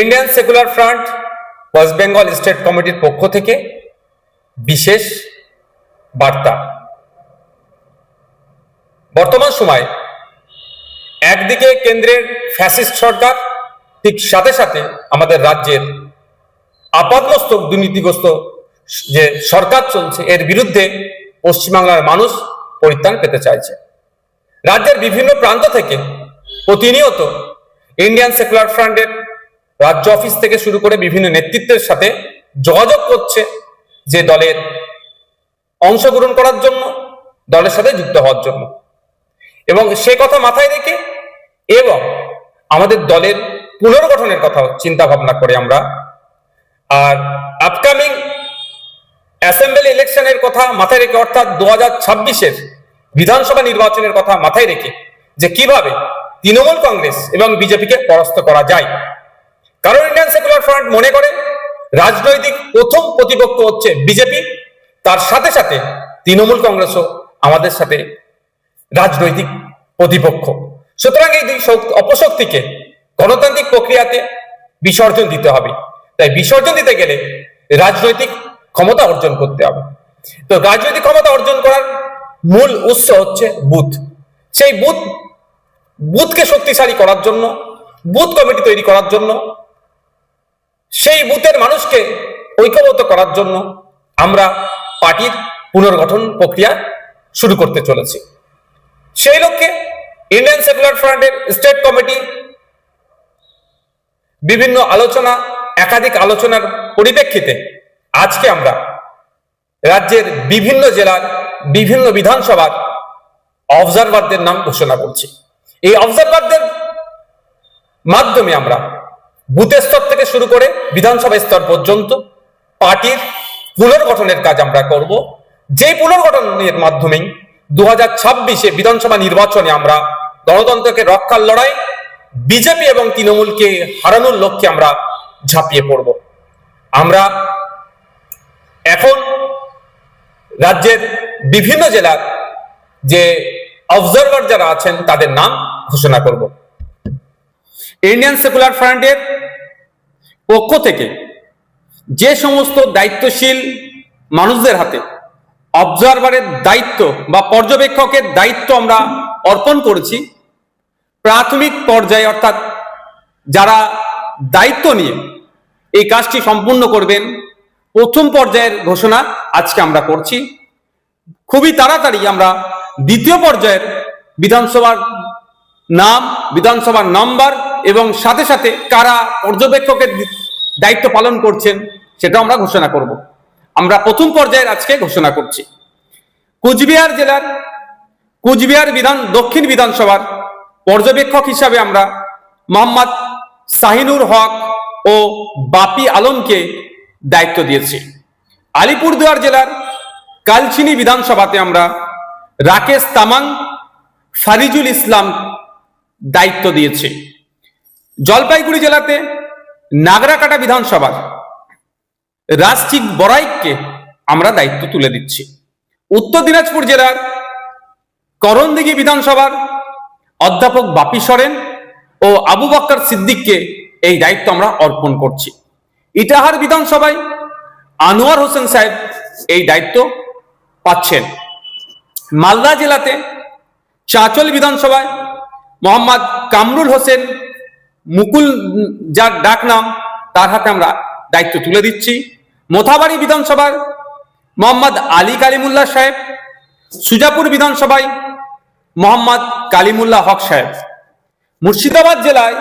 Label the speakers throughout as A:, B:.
A: Indian secular front West Bengal state কমিটির পক্ষ থেকে বিশেষ বার্তা। বর্তমান সময় একদিকে কেন্দ্রের ফ্যাসিস্ট সরকার, ঠিক সাথে সাথে আমাদের রাজ্যের আপাতমস্তক দুর্নীতিগ্রস্ত যে সরকার চলছে, এর বিরুদ্ধে পশ্চিমবাংলার মানুষ পরিত্রাণ পেতে চাইছে। রাজ্যের বিভিন্ন প্রান্ত থেকে প্রতিনিয়ত ইন্ডিয়ান সেকুলার ফ্রন্টের রাজ্য অফিস থেকে শুরু করে বিভিন্ন নেতৃত্বের সাথে যোগাযোগ করছে যে দলের অংশগ্রহণ করার জন্য, দলের সাথে যুক্ত হওয়ার জন্য। এবং সে কথা মাথায় রেখে এবং আমাদের দলের পুনর্গঠনের কথা চিন্তা ভাবনা করে আমরা। আর আপকামিং অ্যাসেম্বলি ইলেকশনের কথা মাথায় রেখে, অর্থাৎ দু হাজার ছাব্বিশের বিধানসভা নির্বাচনের কথা মাথায় রেখে যে কীভাবে তৃণমূল কংগ্রেস এবং বিজেপিকে পরাস্ত করা যায়। ফ্রন্ট মনে করে? রাজনৈতিক প্রথম প্রতিপক্ষ হচ্ছে বিজেপি। তার সাথে সাথে তৃণমূল কংগ্রেসও আমাদের সাথে রাজনৈতিক প্রতিপক্ষ। সুতরাং এই অপশক্তিকে গণতান্ত্রিক প্রক্রিয়াতে বিসর্জন দিতে হবে। তাই বিসর্জন দিতে গেলে রাজনৈতিক ক্ষমতা অর্জন করতে হবে। তো রাজনৈতিক ক্ষমতা অর্জন করার মূল উৎস হচ্ছে বুথ। সেই বুথ, বুথকে শক্তিশালী করার জন্য, বুথ কমিটি তৈরি করার জন্য সেই বুথের মানুষকে ঐক্যবদ্ধ করার জন্য আমরা পার্টির পুনর্গঠন প্রক্রিয়া শুরু করতে চলেছি। সেই লক্ষ্যে ইন্ডিয়ান সেকুলার ফ্রন্টের স্টেট কমিটি বিভিন্ন আলোচনা, একাধিক আলোচনার পরিপ্রেক্ষিতে আজকে আমরা রাজ্যের বিভিন্ন জেলার বিভিন্ন বিধানসভার অবজারভারদের নাম ঘোষণা করছি। এই অবজারভারদের মাধ্যমে আমরা বুথ স্তর থেকে শুরু করে বিধানসভা স্তর পর্যন্ত পার্টির পুনর্গঠনের কাজ আমরা করব। যে পুনর্গঠনের মাধ্যমেই দু হাজার ছাব্বিশে বিধানসভা নির্বাচনে আমরা গণতন্ত্রকে রক্ষার লড়াই, বিজেপি এবং তৃণমূলকে হারানোর লক্ষ্যে আমরা ঝাঁপিয়ে পড়ব। আমরা এখন রাজ্যের বিভিন্ন জেলার যে অবজারভার যারা আছেন তাদের নাম ঘোষণা করব। ইন্ডিয়ান সেকুলার ফ্রন্টের পক্ষ থেকে যে সমস্ত দায়িত্বশীল মানুষদের হাতে অবজারভারের দায়িত্ব বা পর্যবেক্ষকের দায়িত্ব আমরা অর্পণ করেছি, প্রাথমিক পর্যায়ে অর্থাৎ যারা দায়িত্ব নিয়ে এই কাজটি সম্পূর্ণ করবেন, প্রথম পর্যায়ের ঘোষণা আজকে আমরা করছি। খুবই তাড়াতাড়ি আমরা দ্বিতীয় পর্যায়ের বিধানসভার নাম, বিধানসভার নাম্বার এবং সাথে সাথে কারা পর্যবেক্ষকের দায়িত্ব পালন করছেন সেটা আমরা ঘোষণা করব। আমরা প্রথম পর্যায়ের আজকে ঘোষণা করছি। কুচবিহার জেলার, কুচবিহার বিধান, দক্ষিণ বিধানসভার পর্যবেক্ষক হিসাবে আমরা মোহাম্মদ শাহিনুর হক ও বাপি আলমকে দায়িত্ব দিয়েছি। আলিপুরদুয়ার জেলার কালচিনি বিধানসভাতে আমরা রাকেশ তামাং, ফারিজুল ইসলাম দায়িত্ব দিয়েছে। জলপাইগুড়ি জেলাতে নাগরাকাটা বিধানসভার রাজচিক বড়াইককে আমরা দায়িত্ব তুলে দিচ্ছি। উত্তর দিনাজপুর জেলার করণদিঘি বিধানসভার অধ্যাপক বাপি সরেন ও আবু বক্কর সিদ্দিককে এই দায়িত্ব আমরা অর্পণ করছি। ইটাহার বিধানসভায় আনোয়ার হোসেন সাহেব এই দায়িত্ব পাচ্ছেন। মালদা জেলাতে চাঁচল বিধানসভায় মোহাম্মদ কামরুল হোসেন মুকুল যার ডাক নাম, তার হাতে আমরা দায়িত্ব তুলে দিচ্ছি। মোথাবাড়ি বিধানসভার মোহাম্মদ আলী কালিমুল্লাহ সাহেব, সুজাপুর বিধানসভায় মোহাম্মদ কালিমুল্লাহ হক সাহেব। মুর্শিদাবাদ জেলায়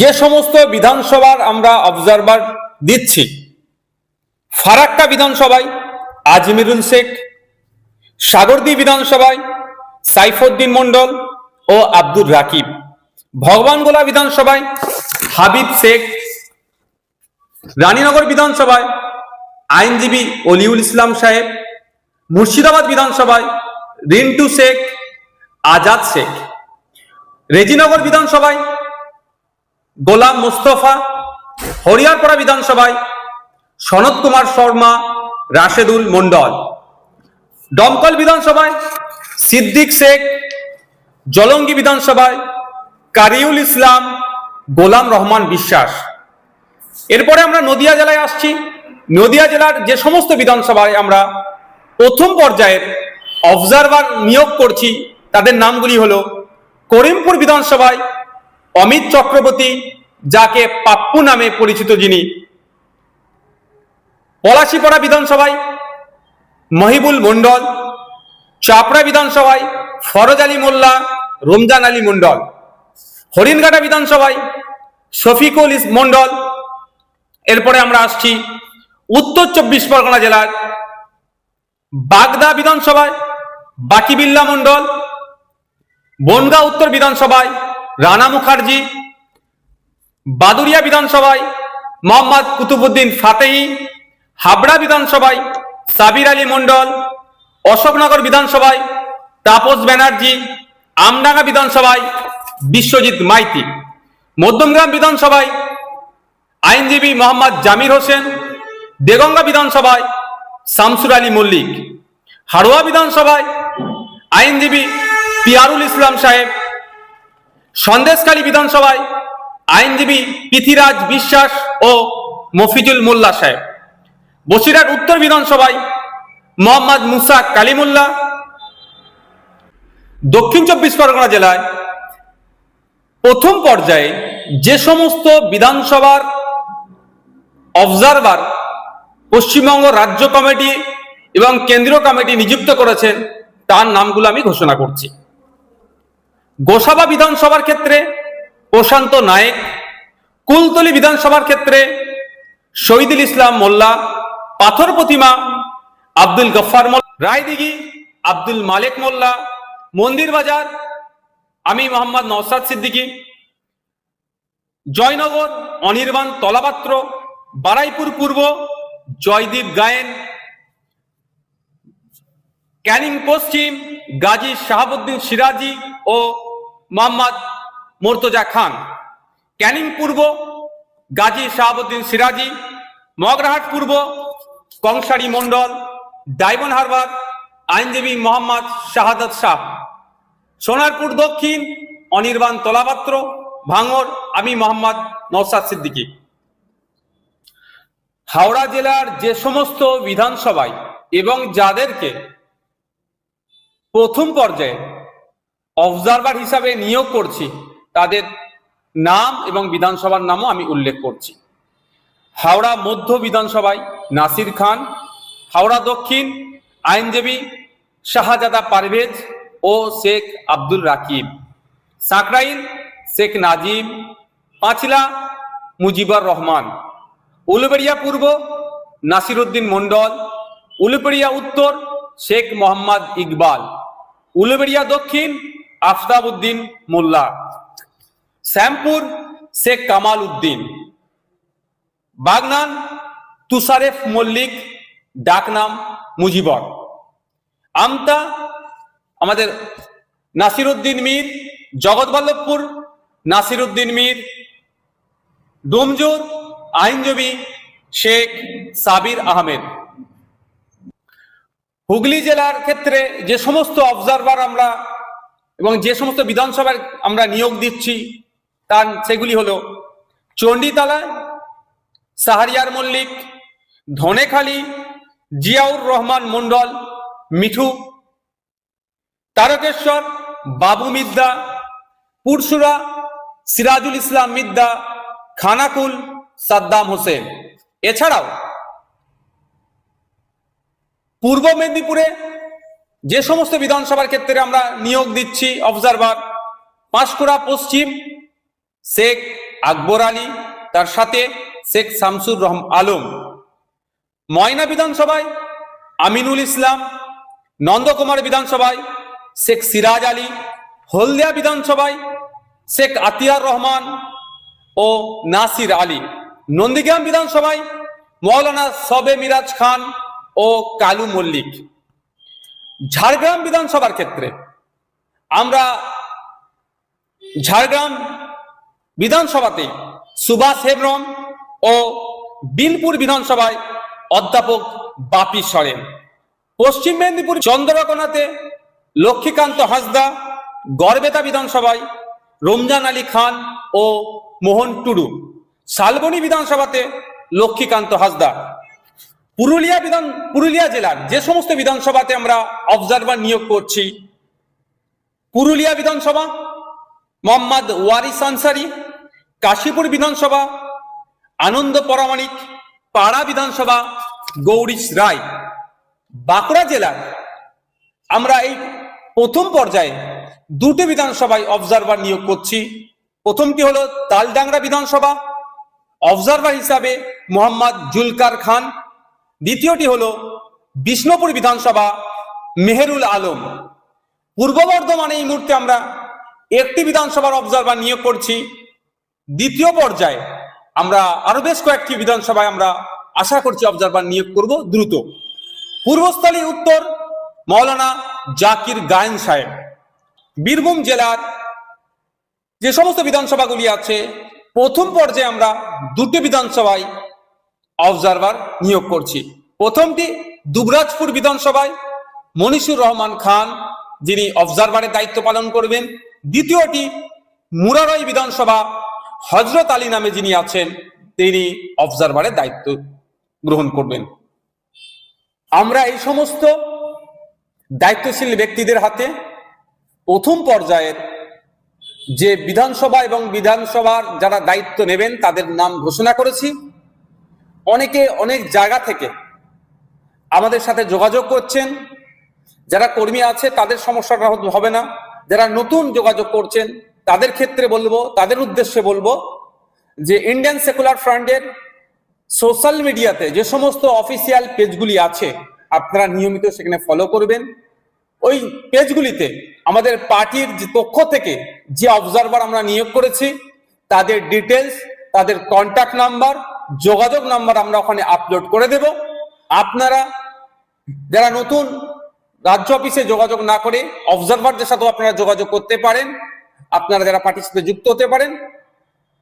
A: যে সমস্ত বিধানসভার আমরা অবজারভার দিচ্ছি, ফারাক্কা বিধানসভায় আজমিরুল শেখ, সাগরদী বিধানসভায় সাইফুদ্দিন মন্ডল ও আব্দুর রাকিব। ভগবানগোলা বিধানসভায়, হাবিব শেখ, রানীনগর বিধানসভায়, আইনজীবী অলিউল ইসলাম সাহেব, মুর্শিদাবাদ বিধানসভায়, রিন্টু শেখ, আজাদ শেখ। রেজিনগর বিধানসভায়, গোলাম মোস্তফা, হরিয়ারপাড়া বিধানসভায় সনৎ কুমার শর্মা, রাশেদুল মন্ডল দমকল বিধানসভায়, সিদ্দিক শেখ, জলঙ্গি বিধানসভায় কারিউল ইসলাম গোলাম রহমান বিশ্বাস।
B: এরপরে আমরা নদিয়া জেলায় আসছি। নদিয়া জেলার যে সমস্ত বিধানসভায় আমরা প্রথম পর্যায়ের অবজারভার নিয়োগ করছি, তাদের নামগুলি হল করিমপুর বিধানসভায় অমিত চক্রবর্তী, যাকে পাপ্পু নামে পরিচিত যিনি। পলাশিপাড়া বিধানসভায় মহিবুল মণ্ডল। চাপড়া বিধানসভায় ফরজ আলী মোল্লা, রমজান আলী মণ্ডল। হরিণঘাটা বিধানসভায় শফিকুল ইস মণ্ডল। এরপরে আমরা আসছি উত্তর চব্বিশ পরগনা জেলার বাগদা বিধানসভায় বাকিবিল্লা মণ্ডল, বনগাঁ উত্তর বিধানসভায় রানা মুখার্জি বাদুরিয়া বিধানসভায় মোহাম্মদ কুতুবুদ্দিন ফাতেহি, হাবড়া বিধানসভায় সাবির আলী মণ্ডল, অশোকনগর বিধানসভায় তাপস ব্যানার্জি, আমডাঙ্গা বিধানসভায় বিশ্বজিৎ মাইতি। মধ্যমগ্রাম বিধানসভায় আইনজীবী মোহাম্মদ জামির হোসেন, দেগঙ্গা বিধানসভায় শামসুর আলী মল্লিক, হাড়োয়া বিধানসভায় আইনজীবী পিয়ারুল ইসলাম সাহেব, সন্দেশখালী বিধানসভায় আইনজীবী পৃথিরাজ বিশ্বাস ও মফিজুল মোল্লা সাহেব, বসিরহাট উত্তর বিধানসভায় মোহাম্মদ মুসা কালিমুল্লাহ, দক্ষিণ চব্বিশ পরগনা জেলায় প্রথম পর্যায়ে যে সমস্ত বিধানসভার অবজারভার পশ্চিমবঙ্গ রাজ্য কমিটি এবং কেন্দ্রীয় কমিটি নিযুক্ত করেছেন, তার নামগুলো আমি ঘোষণা করছি। গোসাবা বিধানসভার ক্ষেত্রে প্রশান্ত নায়েক, কুলতলি বিধানসভার ক্ষেত্রে শহীদুল ইসলাম মোল্লা, পাথর প্রতিমা আব্দুল গফার মোল্লা, রায়দিঘি আব্দুল মালেক মোল্লা, মন্দির বাজার আমি মোহাম্মদ নওসাদ সিদ্দিকী, জয়নগর অনির্বাণ তলাপাত্র, বারাইপুর পূর্ব, জয়দীপ গায়েন, ক্যানিং পশ্চিম গাজী শাহাবুদ্দিন সিরাজি ও মোহাম্মদ মোর্তজা খান। ক্যানিং পূর্ব, গাজী শাহাবুদ্দিন সিরাজি, মগরাহাট পূর্ব, কংসারী মণ্ডল, ডায়মন্ড হারবার, আইনজীবী মোহাম্মদ শাহাদত শাহ। সোনারপুর দক্ষিণ, অনির্বাণ তলাপাত্র, ভাঙর, আমি মোহাম্মদ নৌসাদ সিদ্দিকী। হাওড়া জেলার যে সমস্ত বিধানসভায় এবং যাদেরকে প্রথম পর্যায়ে অবজারভার হিসাবে নিয়োগ করছি, তাদের নাম এবং বিধানসভার নামও আমি উল্লেখ করছি। হাওড়া মধ্য বিধানসভায় নাসির খান, হাওড়া দক্ষিণ, আইনজীবী শাহজাদা পারভেজ ও শেখ আব্দুল রাকিব। সাকরাইল, শেখ নাজিম, পাঁচলা, মুজিবুর রহমান। উলুবেড়িয়া পূর্ব, নাসিরুদ্দিন মণ্ডল। উলুবেড়িয়া উত্তর, শেখ মোহাম্মদ ইকবাল। উলুবেড়িয়া দক্ষিণ আফতাব উদ্দিন মোল্লা। শ্যামপুর, শেখ কামাল উদ্দিন। বাগনান, তুষারেফ মল্লিক, ডাকনাম মুজিবর। আমতা আমাদের নাসিরুদ্দিন মীর, জগৎবল্লভপুর নাসিরুদ্দিন মীর ডোমজোর আইনজীবী শেখ সাবির আহমেদ। হুগলি জেলার ক্ষেত্রে যে সমস্ত অবজারভার আমরা এবং যে সমস্ত বিধানসভার আমরা নিয়োগ দিচ্ছি, তার সেগুলি হলো চণ্ডীতলা সাহারিয়ার মল্লিক, ধনেখালি, জিয়াউর রহমান মণ্ডল, মিঠু তারকেশ্বর, বাবু মিদ্দা পুরসুরা সিরাজুল ইসলাম মিদ্দা, খানাকুল, সাদ্দাম হোসেন। এছাড়াও পূর্ব মেদিনীপুরে যে সমস্ত বিধানসভার ক্ষেত্রে আমরা নিয়োগ দিচ্ছি, অবজারভার, পাঁশকুড়া পশ্চিম, শেখ আকবর আলী, তার সাথে শেখ শামসুর রহম আলম। ময়না বিধানসভায় আমিনুল ইসলাম, নন্দকুমার বিধানসভায় শেখ সিরাজ আলী, হলদিয়া বিধানসভায় শেখ আতিয়ার রহমান ও নাসির আলী। নন্দীগ্রাম বিধানসভায় মৌলানা সবে মিরাজ খান ও কালু মল্লিক। ঝাড়গ্রাম বিধানসভার ক্ষেত্রে আমরা ঝাড়গ্রাম বিধানসভাতে সুভাষ হেমব্রম ও বিনপুর বিধানসভায় অধ্যাপক বাপি সরেন। পশ্চিম মেদিনীপুর চন্দ্রকোনাতে লক্ষ্মীকান্ত হাসদা, গড়বেতা বিধানসভায়, রমজান আলী খান ও মোহন টুডু। শালবনী বিধানসভাতে লক্ষ্মীকান্ত হাসদা। পুরুলিয়া বিধান, পুরুলিয়া জেলার যে সমস্ত বিধানসভাতে আমরা অবজারভার নিয়োগ করছি, পুরুলিয়া বিধানসভা, মোহাম্মদ ওয়ারিস আনসারি, কাশীপুর বিধানসভা, আনন্দ পরামাণিক, পাড়া বিধানসভা, গৌরীশ রায়। বাঁকুড়া জেলার আমরা এই প্রথম পর্যায়ে দুটি বিধানসভায় অবজারভার নিয়োগ করছি। প্রথমটি হলো তালডাংরা বিধানসভা অবজারভার হিসাবে মোহাম্মদ জুলকার খান। দ্বিতীয়টি হলো বিষ্ণুপুর বিধানসভা, মেহেরুল আলম। পূর্ব বর্ধমানে এই মুহূর্তে আমরা একটি বিধানসভার অবজারভার নিয়োগ করছি। দ্বিতীয় পর্যায়ে আমরা আরও বেশ কয়েকটি বিধানসভায় আমরা আশা করছি অবজারভার নিয়োগ করব দ্রুত। পূর্বস্থলী উত্তর মৌলানা জাকির গায়েন সাহেব। বীরভূম জেলার যে সমস্ত বিধানসভাগুলি আছে, প্রথম পর্যায়ে আমরা দুটি বিধানসভায় অবজারভার নিয়োগ করছি। প্রথমটি দুবরাজপুর বিধানসভায় মনিসুর রহমান খান, যিনি অবজারভারের দায়িত্ব পালন করবেন। দ্বিতীয়টি মুরারই বিধানসভা, হজরত আলী নামে যিনি আছেন, তিনি অবজারভারের দায়িত্ব গ্রহণ করবেন। আমরা এই সমস্ত দায়িত্বশীল ব্যক্তিদের হাতে প্রথম পর্যায়ের যে বিধানসভা এবং বিধানসভার যারা দায়িত্ব নেবেন, তাদের নাম ঘোষণা করেছি। অনেকে অনেক জায়গা থেকে আমাদের সাথে যোগাযোগ করছেন। যারা কর্মী আছে, তাদের সমস্যাটা হবে না। যারা নতুন যোগাযোগ করছেন, তাদের ক্ষেত্রে বলব, তাদের উদ্দেশ্যে বলব যে ইন্ডিয়ান সেকুলার ফ্রন্টের সোশ্যাল মিডিয়াতে যে সমস্ত অফিসিয়াল পেজগুলি আছে আপনারা নিয়মিত সেখানে ফলো করবেন। ওই পেজগুলিতে আমাদের পার্টির যে পক্ষ থেকে যে অবজারভার আমরা নিয়োগ করেছি, তাদের ডিটেলস তাদের কন্ট্যাক্ট নাম্বার যোগাযোগ নাম্বার আমরা ওখানে আপলোড করে দেব। আপনারা, যারা নতুন রাজ্য অফিসে যোগাযোগ না করে অবজারভারদের সাথেও আপনারা যোগাযোগ করতে পারেন। আপনারা যারা পার্টির সাথে যুক্ত হতে পারেন,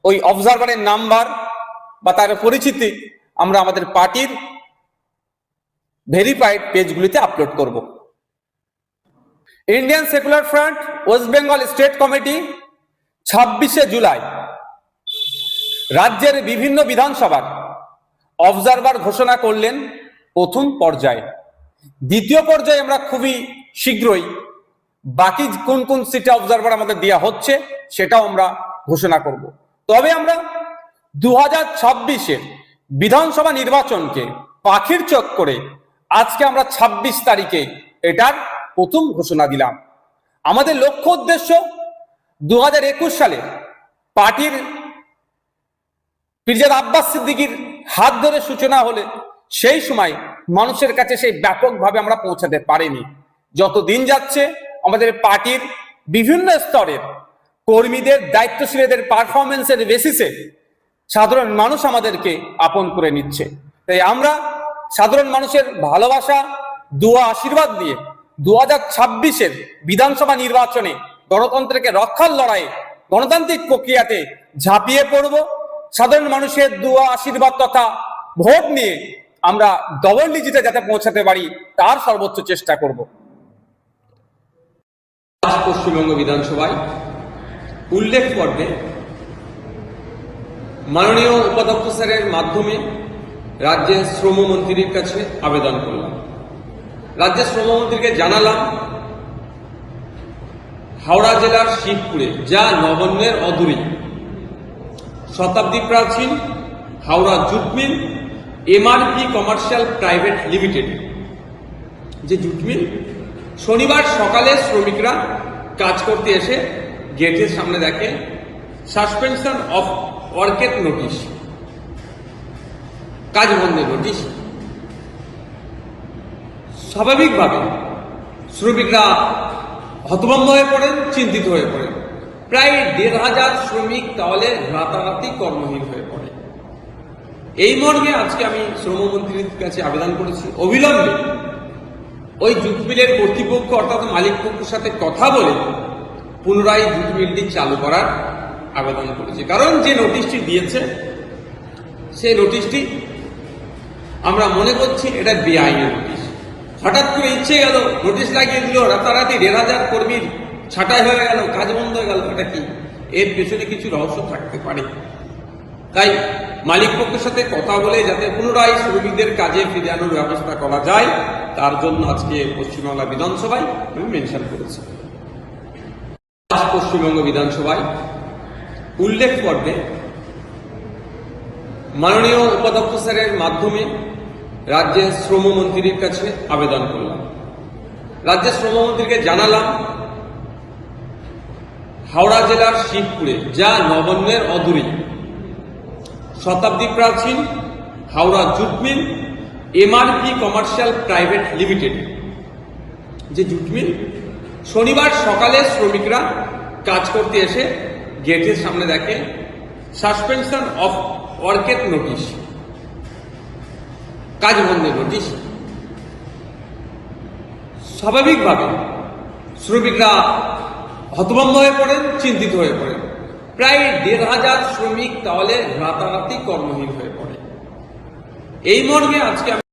B: ওই অবজারভারের নাম্বার বা তার পরিচিতি আমরা আমাদের পার্টির ভেরিফাইড পেজগুলিতে আপলোড করব। Indian secular front West Bengal state committee ছাব্বিশে জুলাই। রাজ্যের বিভিন্ন বিধানসভার অবজারভার ঘোষণা করলেন প্রথম পর্যায়ে। দ্বিতীয় পর্যায়ে আমরা খুবই শীঘ্রই বাকি কোন কোন সিটে অবজারভার আমাদের দেওয়া হচ্ছে সেটাও আমরা ঘোষণা করব। তবে আমরা দু হাজার বিধানসভা নির্বাচনকে পাখির চোখ করে আজকে আমরা ২৬ তারিখে এটার প্রথম ঘোষণা দিলাম। আমাদের লক্ষ্য উদ্দেশ্য দু হাজার একুশ সালে পার্টির পিরজাদ আব্বাস সিদ্দিকির হাত ধরে সূচনা হলে সেই সময় মানুষের কাছে সেই ব্যাপকভাবে আমরা পৌঁছাতে পারিনি। যত দিন যাচ্ছে আমাদের পার্টির বিভিন্ন স্তরের কর্মীদের, দায়িত্বশীলদের পারফরমেন্সের বেসিসে সাধারণ মানুষ আমাদেরকে আপন করে নিচ্ছে। তাই আমরা সাধারণ মানুষের ভালোবাসা, দোয়া, আশীর্বাদ দিয়ে দু হাজার ছাব্বিশের বিধানসভা নির্বাচনে গণতন্ত্রকে রক্ষার লড়াইয়ে গণতান্ত্রিক প্রক্রিয়াতে ঝাঁপিয়ে পড়ব। সাধারণ মানুষের দোয়া, আশীর্বাদ তথা ভোট নিয়ে আমরা ডবল ডিজিটে যাতে পৌঁছাতে পারি, তার সর্বোচ্চ চেষ্টা করব।
C: পশ্চিমবঙ্গ বিধানসভায় উল্লেখ পর্বে মাননীয় উপাধ্যক্ষ স্যারের মাধ্যমে রাজ্যের শ্রমমন্ত্রীর কাছে আবেদন করলাম। রাজ্যের শ্রমমন্ত্রীকে জানালাম, হাওড়া জেলার শিবপুরে, যা নবান্নের অদূরে। শতাব্দী প্রাচীন, Howrah jute mill, MRP commercial private limited. যে জুট মিল, শনিবার সকালে শ্রমিকরা কাজ করতে এসে গেটের সামনে দেখে, সাসপেনশন অফ ওয়ার্কের নোটিশ। কাজ বন্ধের নোটিশ স্বাভাবিকভাবে শ্রমিকরা হতভম্ব হয়ে পড়েন, চিন্তিত হয়ে পড়েন। প্রায় দেড় হাজার শ্রমিক তাহলে রাতারাতি কর্মহীন হয়ে পড়ে। এই মর্মে আজকে আমি শ্রমমন্ত্রীর কাছে আবেদন করেছি। অবিলম্বে ওই জুট মিলের কর্তৃপক্ষ অর্থাৎ মালিক পক্ষের সাথে কথা বলে পুনরায় জুট মিলটি চালু করার আবেদন করেছি। কারণ যে নোটিশটি দিয়েছে, সেই নোটিশটি আমরা মনে করছি এটা বেআইনি নোটিশ হঠাৎ করে ইচ্ছে গেল নোটিশ লাগিয়ে দিল, রাতারাতি দেড় হাজার কর্মীর ছাঁটাই হয়ে গেল, কাজ বন্ধ হয়ে গেল, এটা কি? এর পেছনে কিছু রহস্য থাকতে পারে। তাই মালিক পক্ষের সাথে কথা বলে যাতে পুনরায় শ্রমিকদের কাজে ফিরে আনার ব্যবস্থা করা যায়, তার জন্য আজকে পশ্চিমবাংলা বিধানসভায় আমি মেনশন করেছি। আজ পশ্চিমবঙ্গ বিধানসভায় উল্লেখ পর্বে মাননীয় উপাধ্যক্ষ স্যারের মাধ্যমে রাজ্যের শ্রমমন্ত্রীর কাছে আবেদন করলাম। রাজ্যের শ্রমমন্ত্রীকে জানালাম, হাওড়া জেলার শিবপুরে, যা নবান্নের অদূরে। শতাব্দী প্রাচীন Howrah jute mill MRP commercial private limited. যে জুটমিল, শনিবার সকালে শ্রমিকরা কাজ করতে এসে গেটের সামনে দেখে, সাসপেনশন অফ ওয়ার্কের নোটিশ। কাজ বন্ধের নোটিশ স্বাভাবিকভাবে শ্রমিকরা হতভম্ব হয়ে পড়েন, চিন্তিত হয়ে পড়েন। প্রায় দেড় হাজার শ্রমিক তাহলে রাতারাতি কর্মহীন হয়ে পড়ে। এই মর্মে আজকে